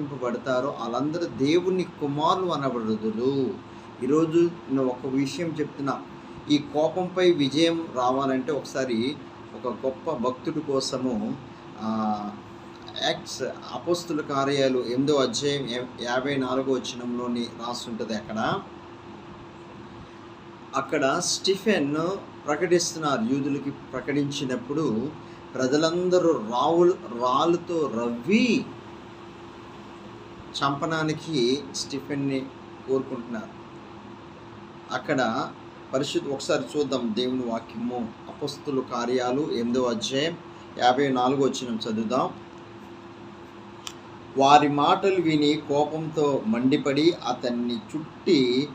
గుర్తింపబడతారో వాళ్ళందరూ దేవుని కుమారులు అనబడుదురు. ఈరోజు నేను ఒక విషయం చెప్తున్నా. ఈ కోపంపై విజయం రావాలంటే ఒకసారి ఒక గొప్ప భక్తుడి కోసము యాక్ట్స్ అపస్తుల కార్యాలు ఎనిమిదో అధ్యాయం యాభై నాలుగో వచ్చినంలోని రాస్తుంటుంది అక్కడ. అక్కడ స్టిఫెన్ ప్రకటిస్తున్నారు. యూదులకి ప్రకటించినప్పుడు ప్రజలందరూ రావులు రాళ్ళతో రవ్వి చంపడానికి స్టిఫెన్ని కోరుకుంటున్నారు. అక్కడ పరిశుద్ధ ఒకసారి చూద్దాం దేవుని వాక్యము. అపస్తుల కార్యాలు ఎనిమిదో అధ్యాయం యాభై నాలుగు వచ్చిన చదువుదాం. వారి మాటలు విని కోపంతో మండిపడి అతన్ని చుట్టి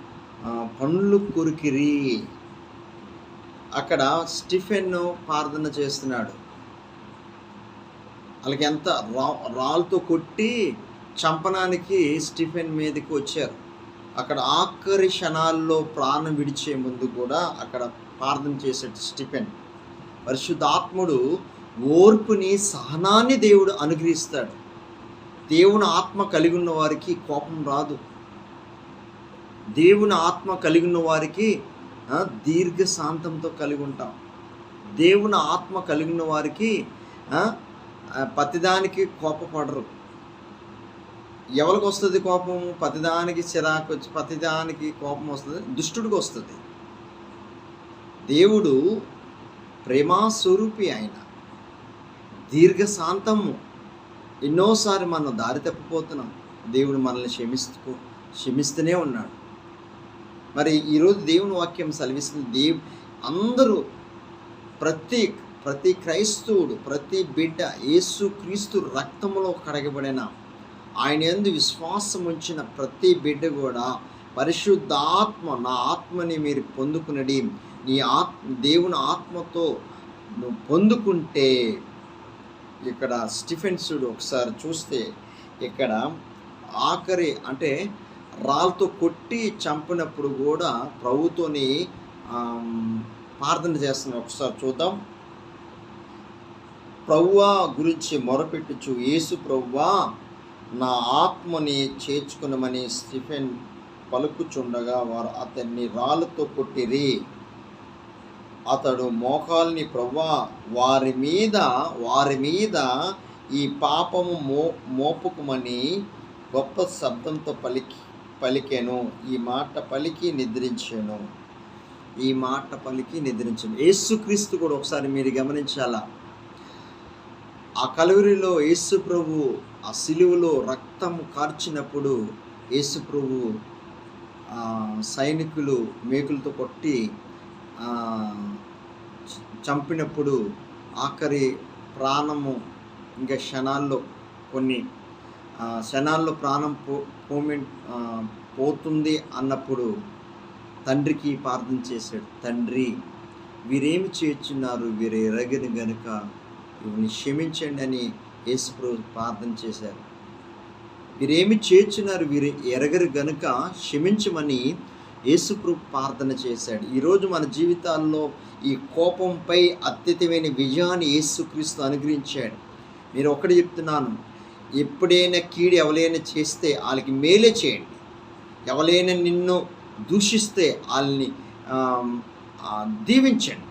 పండ్లు కొరికిరి. అక్కడ స్టిఫెన్ ప్రార్థన చేస్తున్నాడు. వాళ్ళకి ఎంత రా రాళ్ళతో కొట్టి చంపనానికి స్టిఫెన్ మీదకి వచ్చారు. అక్కడ ఆఖరి క్షణాల్లో ప్రాణం విడిచే ముందు కూడా అక్కడ ప్రార్థన చేశాడు స్టిఫెన్. పరిశుద్ధాత్ముడు ఓర్పుని సహనాన్ని దేవుడు అనుగ్రహిస్తాడు. దేవుని ఆత్మ కలిగి ఉన్న వారికి కోపం రాదు. దేవుని ఆత్మ కలిగి ఉన్న వారికి దీర్ఘ శాంతంతో కలిగి ఉంటాం. దేవుని ఆత్మ కలిగిన వారికి ప్రతిదానికి కోపపడరు. ఎవరికి వస్తుంది కోపం? పతిదానికి చిరాకు వచ్చి పతిదానికి కోపం వస్తుంది దుష్టుడికి వస్తుంది. దేవుడు ప్రేమాస్వరూపి ఆయన. దీర్ఘశాంతము. ఎన్నోసారి మనం దారి తప్పిపోతున్నాం. దేవుడు మనల్ని క్షమిస్తూ క్షమిస్తూనే ఉన్నాడు. మరి ఈరోజు దేవుని వాక్యం సెలవిస్తుంది. దేవ్ అందరూ ప్రతి ప్రతి క్రైస్తవుడు ప్రతి బిడ్డ యేసు క్రీస్తు రక్తములో కడగబడిన ఆయన ఎందు విశ్వాసం ఉంచిన ప్రతి బిడ్డ కూడా పరిశుద్ధాత్మ నా ఆత్మని మీరు పొందుకునడి. నీ ఆత్మ దేవుని ఆత్మతో నువ్వు పొందుకుంటే ఇక్కడ స్టిఫెన్సుడు ఒకసారి చూస్తే ఇక్కడ ఆఖరి అంటే రాళ్ళతో కొట్టి చంపినప్పుడు కూడా ప్రభుతోని ప్రార్థన చేస్తున్న ఒకసారి చూద్దాం. ప్రభువా గురించి మొరపెట్టుచు యేసు ప్రభువా నా ఆత్మని చేర్చుకునమని స్టిఫెన్ పలుకుచుండగా వారు అతన్ని రాళ్ళతో కొట్టిరి. అతడు మోకాల్ని ప్రవ్వా వారి మీద వారి మీద ఈ పాపము మో మోపుకుమని గొప్ప శబ్దంతో పలికి పలికాను. ఈ మాట పలికి నిద్రించాను. ఈ మాట పలికి నిద్రించాను. యేసుక్రీస్తు కూడా ఒకసారి మీరు గమనించాలా? ఆ కలువరిలో యేసు ప్రభు ఆ సిలువలో రక్తం కార్చినప్పుడు యేసు ప్రభు సైనికులు మేకులతో కొట్టి చంపినప్పుడు ఆఖరి ప్రాణము ఇంకా క్షణాల్లో కొన్ని క్షణాల్లో ప్రాణం పో పోతుంది అన్నప్పుడు తండ్రికి ప్రార్థన చేశాడు. తండ్రి వీరేమి చేస్తున్నారు వీరు ఎరగని గనుక వీరిని క్షమించండి అని యేసుప్రభు ప్రార్థన చేశారు. వీరేమి చేర్చున్నారు? వీరు ఎరగరు గనుక క్షమించమని యేసుప్రభు ప్రార్థన చేశాడు. ఈరోజు మన జీవితాల్లో ఈ కోపంపై అత్యతమైన విజయాన్ని యేసుక్రీస్తు అనుగ్రహించాడు. మీరు ఒకటి చెప్తున్నాను. ఎప్పుడైనా కీడు ఎవరైనా చేస్తే వాళ్ళకి మేలే చేయండి. ఎవరైనా నిన్ను దూషిస్తే వాళ్ళని దీవించండి.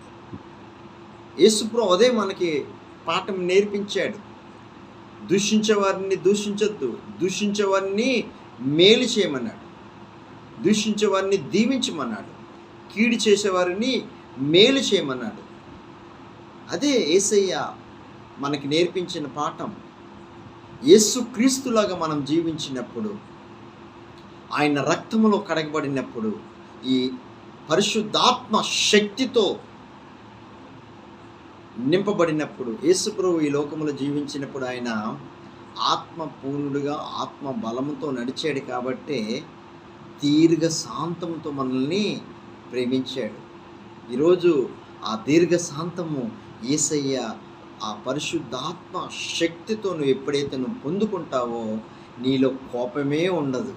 యేసుప్రభు అదే మనకి పాఠం నేర్పించాడు. దూషించేవారిని దూషించొద్దు. దూషించేవారిని మేలు చేయమన్నాడు. దూషించేవారిని దీవించమన్నాడు. కీడు చేసేవారిని మేలు చేయమన్నాడు. అదే ఏసయ్య మనకి నేర్పించిన పాఠం. యేసు క్రీస్తులాగా మనం జీవించినప్పుడు ఆయన రక్తములో కడగబడినప్పుడు ఈ పరిశుద్ధాత్మ శక్తితో నింపబడినప్పుడు యేసుప్రభు ఈ లోకంలో జీవించినప్పుడు ఆయన ఆత్మ ఆత్మ బలముతో నడిచాడు కాబట్టే దీర్ఘ శాంతంతో మనల్ని ప్రేమించాడు. ఈరోజు ఆ దీర్ఘ శాంతము ఏసయ్య ఆ పరిశుద్ధాత్మ శక్తితో నువ్వు ఎప్పుడైతే నువ్వు పొందుకుంటావో నీలో కోపమే ఉండదు.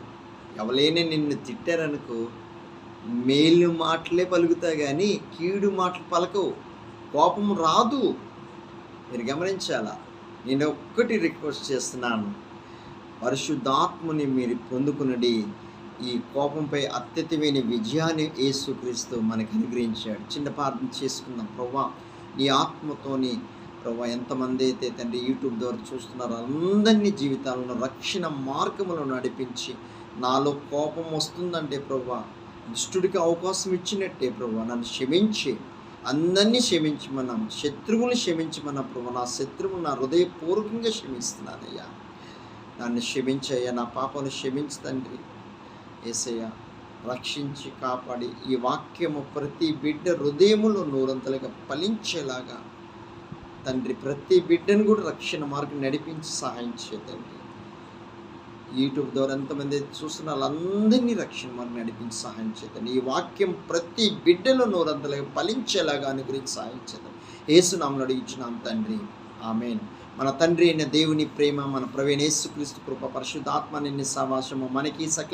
ఎవరైనా నిన్ను తిట్టారనుకో మేలు మాటలే పలుకుతాయి కానీ కీడు మాటలు పలకవు. కోపం రాదు. మీరు గమనించాలా? నేను ఒక్కటి రిక్వెస్ట్ చేస్తున్నాను. పరిశుద్ధాత్మని మీరు పొందుకునడి. ఈ కోపంపై అత్యతమైన విజయాన్ని యేసుక్రీస్తు మనకు అనుగ్రహించాడు. చిన్న ప్రార్థన చేసుకుందాం. ప్రభా నీ ఆత్మతోని ప్రభా ఎంతమంది అయితే తండ్రి యూట్యూబ్ ద్వారా చూస్తున్నారో అందరినీ జీవితాలను రక్షణ మార్గములను నడిపించి నాలో కోపం వస్తుందంటే ప్రభా దుష్టుడికి అవకాశం ఇచ్చినట్టే ప్రభా నన్ను క్షమించి. అందరినీ క్షమించమన్నాం. శత్రువుని క్షమించమన్నప్పుడు నా శత్రువు నా హృదయపూర్వకంగా క్షమిస్తున్నానయ్యా నన్ను క్షమించయ్యా నా పాపను క్షమించు తండ్రి. ఏసయ్య రక్షించి కాపాడి ఈ వాక్యము ప్రతి బిడ్డ హృదయములో నూరంతలుగా ఫలించేలాగా తండ్రి ప్రతి బిడ్డను కూడా రక్షణ మార్గం నడిపించి సహాయం చేయండి యూట్యూబ్ ద్వారా ఎంతమంది చూస్తున్న వాళ్ళందరినీ రక్షణ మార్గం నడిపించి సహాయం చేద్దాం. ఈ వాక్యం ప్రతి బిడ్డలో నూరంతలుగా ఫలించేలాగా అనుగ్రహించి సహాయం చేద్దాం. ఏసునామలు అడిగించినాం తండ్రి. ఆమెన్. మన తండ్రి అయిన దేవుని ప్రేమ మన ప్రవీణ యేసుక్రీస్తు కృప పరిశుద్ధాత్మ నిన్న సవాసము మనకి సకల